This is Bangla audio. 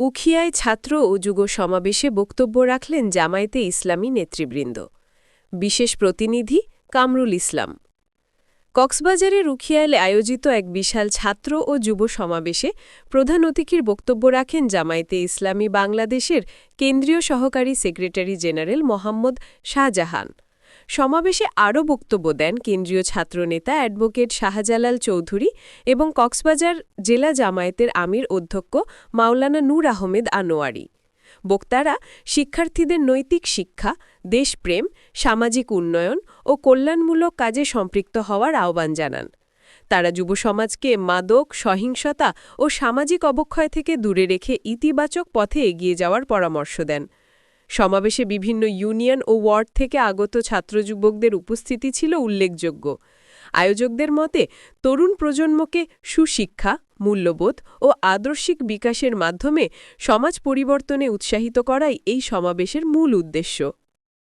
উখিয়ায় ছাত্র ও যুব সমাবেশে বক্তব্য রাখলেন জামায়াতে ইসলামী নেতৃবৃন্দ। বিশেষ প্রতিনিধি কামরুল ইসলাম। কক্সবাজারের উখিয়ায় আয়োজিত এক বিশাল ছাত্র ও যুব সমাবেশে প্রধান অতিথির বক্তব্য রাখেন জামায়াতে ইসলামী বাংলাদেশের কেন্দ্রীয় সহকারী সেক্রেটারি জেনারেল মোহাম্মদ শাহজাহান। সমাবেশে আরও বক্তব্য দেন কেন্দ্রীয় ছাত্রনেতা অ্যাডভোকেট শাহজালাল চৌধুরী এবং কক্সবাজার জেলা জামায়াতের আমির অধ্যক্ষ মাওলানা নূর আহমেদ আনোয়ারি। বক্তারা শিক্ষার্থীদের নৈতিক শিক্ষা, দেশপ্রেম, সামাজিক উন্নয়ন ও কল্যাণমূলক কাজে সম্পৃক্ত হওয়ার আহ্বান জানান। তারা যুব সমাজকে মাদক, সহিংসতা ও সামাজিক অবক্ষয় থেকে দূরে রেখে ইতিবাচক পথে এগিয়ে যাওয়ার পরামর্শ দেন। সমাবেশে বিভিন্ন ইউনিয়ন ও ওয়ার্ড থেকে আগত ছাত্র যুবকদের উপস্থিতি ছিল উল্লেখযোগ্য। আয়োজকদের মতে, তরুণ প্রজন্মকে সুশিক্ষা, মূল্যবোধ ও আদর্শিক বিকাশের মাধ্যমে সমাজ পরিবর্তনে উৎসাহিত করাই এই সমাবেশের মূল উদ্দেশ্য।